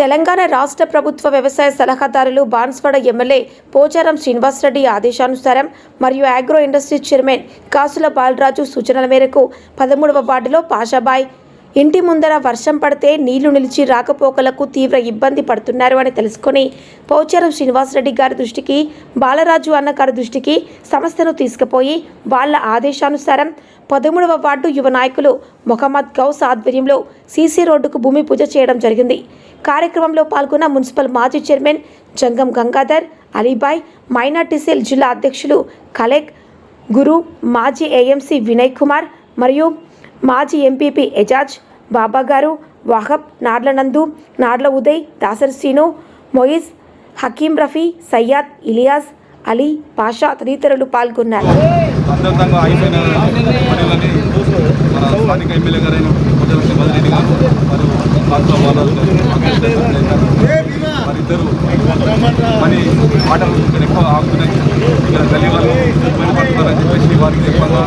తెలంగాణ రాష్ట్ర ప్రభుత్వ వ్యవసాయ సలహాదారులు బాన్స్వాడ ఎమ్మెల్యే పోచారం శ్రీనివాసరెడ్డి ఆదేశానుసారం మరియు ఆగ్రో ఇండస్ట్రీ చైర్మన్ కాసుల బాలరాజు సూచనల మేరకు పదమూడవ వార్డులో పాషాబాయ్. ఇంటి ముందర వర్షం పడితే నీళ్ళు నిలిచి రాకపోకలకు తీవ్ర ఇబ్బంది పడుతున్నారు అని తెలుసుకొని పోచారం శ్రీనివాసరెడ్డి గారి దృష్టికి బాలరాజు అన్న గారి దృష్టికి సమస్యను తీసుకుపోయి వాళ్ళ ఆదేశానుసారం పదమూడవ వార్డు యువ నాయకులు మొహమ్మద్ గౌస్ ఆధ్వర్యంలో సీసీ రోడ్డుకు భూమి పూజ చేయడం జరిగింది. కార్యక్రమంలో పాల్గొన్న మున్సిపల్ మాజీ chairman Jangam Gangadhar Alibhai minority cell జిల్లా అధ్యక్షులు కలెక్ గురు మాజీ ఏఎంసీ వినయ్ కుమార్ మరియు మాజీ ఎంపీపీ ఎజాజ్ బాబా గారు వాహబ్ నార్లనందు నార్ల ఉదయ్ దాసర్ సీను మొయిజ్ హకీం రఫీ సయ్యాద్ ఇలియాస్ అలీ పాషా తదితరులు పాల్గొన్నారు అత్యంతంగా అయిపోయిన పనులని మన స్థానిక ఎమ్మెల్యే గారైన పొద్దున సింహారెడ్డి గారు మరియు పాత్ర బాలాజీ గారు మరి ఇద్దరు పని మాటలు కొంచెం ఎక్కువ ఆగుతున్నాయి ఇక్కడ గల్లీ వాళ్ళు ఇబ్బంది పడుతున్నారని చెప్పేసి వారికి చెప్పగా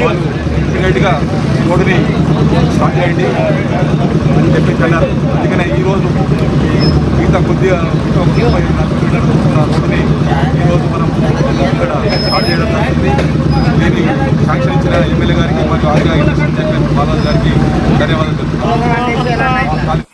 వాళ్ళు ఇమీడియట్గా రోడ్డుని స్టార్ట్ చేయండి అని చెప్పేసి అన్నారు. అందుకనే ఈరోజు మిగతా కొద్దిగా ముప్పై నలభై మీటర్లు ఉన్న రోడ్డుని ఈరోజు మనం ఇక్కడ స్టార్ట్ చేయడం జరుగుతుంది. దీన్ని శాంక్షన్ ఇచ్చిన ఎమ్మెల్యే గారికి మరియు ఆర్గా ఇండస్ట్రీ చైర్మన్ బాలాజీ గారికి ధన్యవాదాలు తెలుపుతున్నాను